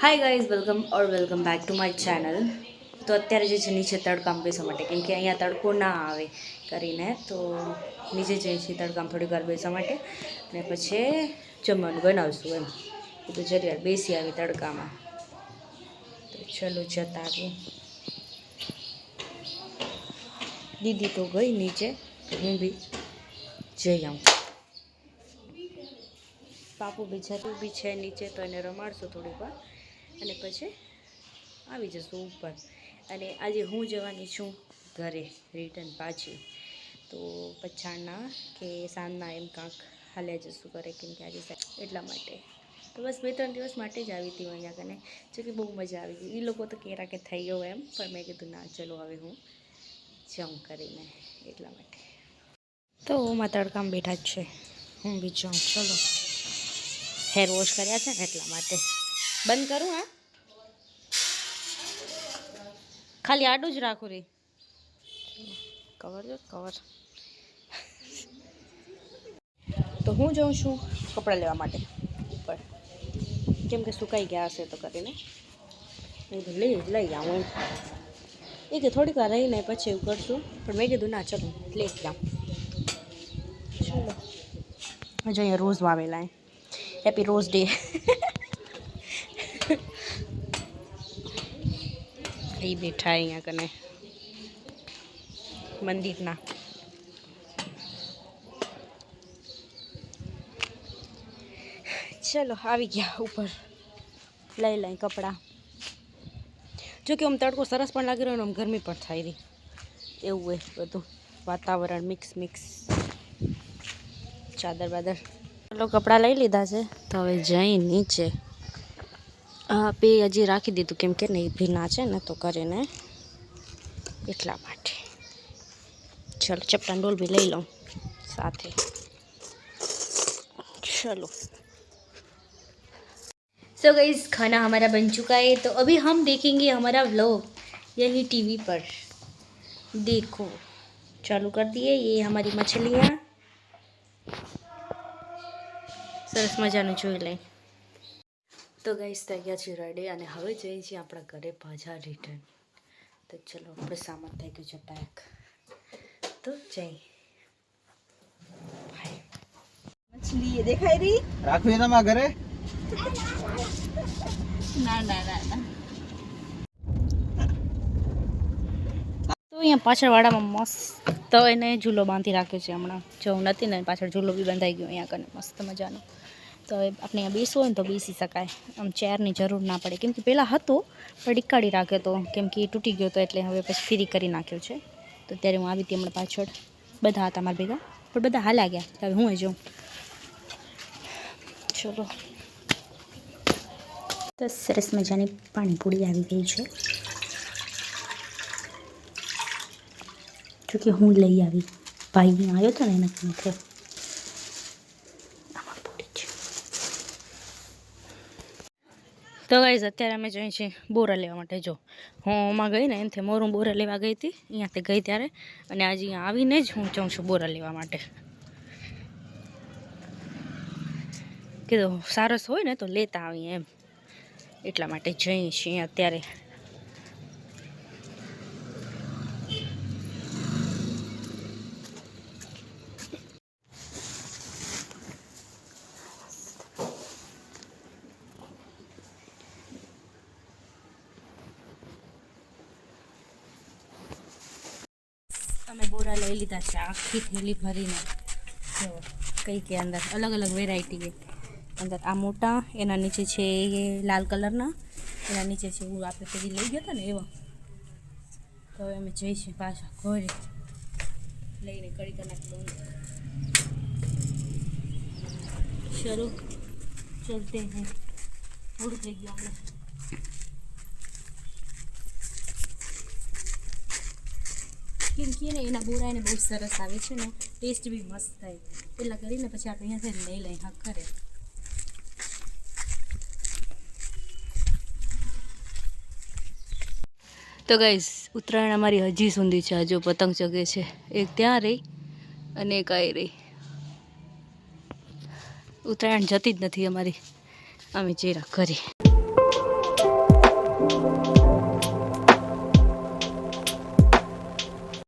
Hi guys welcome or welcome back to my channel તો અત્યારે જે છે, નીચે તડકામ બેસવા માટે, કેમ કે અહીંયા તડકો ના આવે કરીને, તો નીચે જઈએ છીએ તડકામ થોડી વાર બેસવા માટે. અને પછી જમવાનું બનાવશું એમ. તો જરી વાર બેસી આવી તડકામાં. તો ચલો જતા આવીએ. દીદી તો ગઈ નીચે હું બી જઈ આવું. પાપુ બી જતું બી છે નીચે તો એને રમાડશું થોડીક વાર. અને પછી આવી જશું ઉપર. અને આજે હું જવાની છું ઘરે રિટર્ન પાછી. તો પછાડના કે સાંજના એમ કાંક હાલ્યા જશું ઘરે કેમ કે આજે એટલા માટે. તો બસ બે ત્રણ દિવસ માટે જ આવી હતી અહીંયા કને જો બહુ મજા આવી ગઈ. એ લોકો તો કેરા કે થઈ ગયો એમ, પણ મેં કીધું ના ચલો હવે હું જમ કરીને એટલા માટે. તો ઓમાં તડકામાં બેઠા જ છે. હું બી જાઉં. ચલો. હેર વોશ કર્યા છે ને એટલા માટે. બંધ કરું હા? ખાલી આડું જ રાખું રે. કવર જો કવર તો હું જાઉં છું કપડાં લેવા માટે? ઉપર. કેમ કે સુકાઈ ગયા હશે તો કરીને. મેં કીધું લઈ લઈ આવું એમ. એ કે થોડીક વાર રહીને પછી એવું કરશું. પણ મેં કીધું ના ચલો લઈ જ જાઉં. ચલો. હજુ અહીંયા રોઝ વાવેલા હેપી રોઝ ડે એ બેઠા અહીંયા કને મંદિરના ચલો આવી ગયા ઉપર લઈ લઈ કપડાં જો કે આમ તડકો સરસ પણ લાગી રહ્યો ને આમ ગરમી પણ થાય રહી એવું હોય બધું વાતાવરણ મિક્સ મિક્સ ચાદર બાદર ચલો કપડાં લઈ લીધા છે તો હવે જઈ નીચે હા પે હજી રાખી દીધું કેમ કે નહીં ભીના છે ને તો કરીને એટલા માટે ચલો ચપટા ડોલ भी ले लो साथ ही चलो सो गाइस खाना हमारा बन चुका है तो अभी हम देखेंगे हमारा व्लॉग यही टीवी पर देखो चालू कर दिए ये हमारी मछलियाँ સરસ મજાનું જોઈ લઈ. તો ગાઈસ તૈયાર છે રેડી અને હવે જઈએ છીએ આપણા ઘરે પાછા રિટર્ન તો ચલો આપણે સામાન થઈ ગયું છે પેક તો જઈ. મછલી એ દેખાય રહી? રાખવી તમારા ઘરે? ના ના ના ના. તો અહીંયા પાછળવાળામાં મસ્ત એને ઝૂલો બાંધી રાખ્યો છે હમણાં. જો નથી ને પાછળ ઝૂલો બી બંધાઈ ગયો અહીંયા કને મસ્ત મજાનો. તો આપણે અહીંયા બેસવું હોય ને તો બેસી શકાય. આમ ચેરની જરૂર ના પડે. કેમ કે પહેલાં હતો, પણ ડીકાળી રાખ્યો હતો કેમ કે એ તૂટી ગયો હતો એટલે હવે પછી ફ્રી કરી નાખ્યો છે. તો ત્યારે હું આવી હતી હમણાં પાછળ. બધા હતા મારા ભેગા. પણ બધા હાલ્યા ગયા. હવે હું જાઉં? ચલો. તો સરસ મજાની પાણીપુરી આવી ગઈ છે. જોકે હું લઈ આવી. ભાઈ આવ્યો હતો ને એના માટે આમાં પૂરી છે તો ગાઈઝ અત્યારે અમે જઈએ છીએ બોરા લેવા માટે, જો. હું ઓમાં ગઈ ને, એનાથી મોરું બોરા લેવા ગઈ હતી, અહીંયાથી ગઈ ત્યારે. અને આજે અહીંયા આવીને જ હું જાઉં છું બોરા લેવા માટે. કીધું, સારસ હોય ને તો લેતા આવીએ એમ. એટલા માટે જઈએ છીએ અત્યારે અમે બોરા લઈ લીધા છે, આખી થેલી ભરીને. જો કઈ કે અંદર, અલગ અલગ વેરાયટી અંદર આ મોટા, એના નીચે છે એ લાલ કલરના, એના નીચે છે એવું આપણે પેલી લઈ ગયા હતા ને એવા. તો હવે અમે જઈશું પાછા ઘરે. લઈને કડી નાખી શરૂ. ચલતે હૈ. પૂરું થઈ ગયો કેમ કે ને એના બોરા એને બહુ સરસ આવે છે ને ટેસ્ટ બી મસ્ત થાય. પેલા કરીને પછી આપણે અહીંયાથી લઈ લઈ હા, કરે. તો ગાઈઝ ઉત્તરાયણ અમારી હજી સુધી છે. હજુ પતંગ ચગે છે. એક ત્યાં રહી અને એક અહીં રહી. ઉત્તરાયણ જતી જ નથી અમારી. અમે જેરા ઘરે.